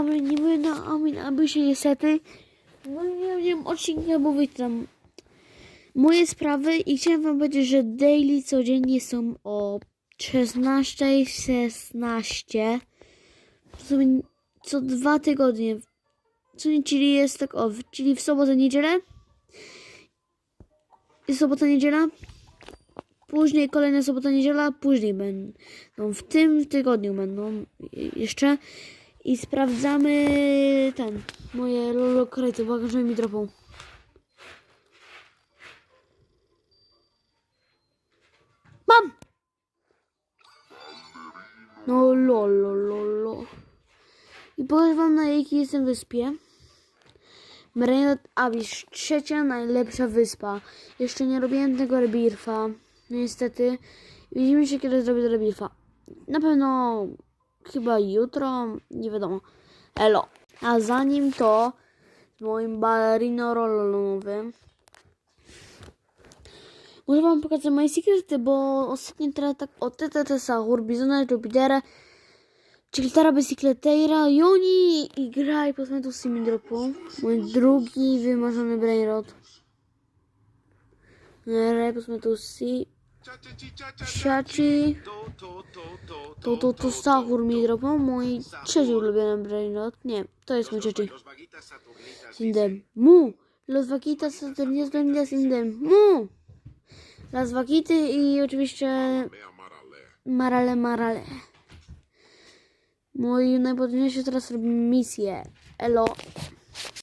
aby nie były na Amin, aby się niestety. No nie wiem, odcinka, bo wytram moje sprawy i chciałem wam powiedzieć, że daily codziennie są o 16.16. W sumie co dwa tygodnie. Czyli jest tak o, czyli w sobotę, niedzielę. Jest sobota, niedziela. Później kolejna sobota, niedziela. Później będą. W tym tygodniu będą jeszcze. I sprawdzamy ten. Moje lolokraty. Błagam, żeby mi dropą. Mam! No lolo, lolo. I powiem wam na jakiej jestem wyspie. Marina Abish, trzecia najlepsza wyspa. Jeszcze nie robiłem tego rebirfa. Niestety. Widzimy się kiedy zrobię rebirfa. Na pewno chyba jutro, nie wiadomo. Elo. A zanim to z moim ballerino rolowym Muszę wam pokazać moje sekrety, bo ostatnio teraz tak o TTT Sahur, Bizona, Jupitera, Chiltara, Bicicleteira, Joni i graj po smetu Simidropu. Mój drugi wymarzony brainrot. Graj po smetu Si... Siaci... To, to, to Sahur mi dropał. Mój trzeci ulubiony brainrot. Nie, to jest mój trzeci. Sindem. Mu! Los Vaquitas Saturnias Bendias Sindem. Mu! Las Wakity i oczywiście Marale Marale. Mój najpotężniejszy teraz robi misję. Elo.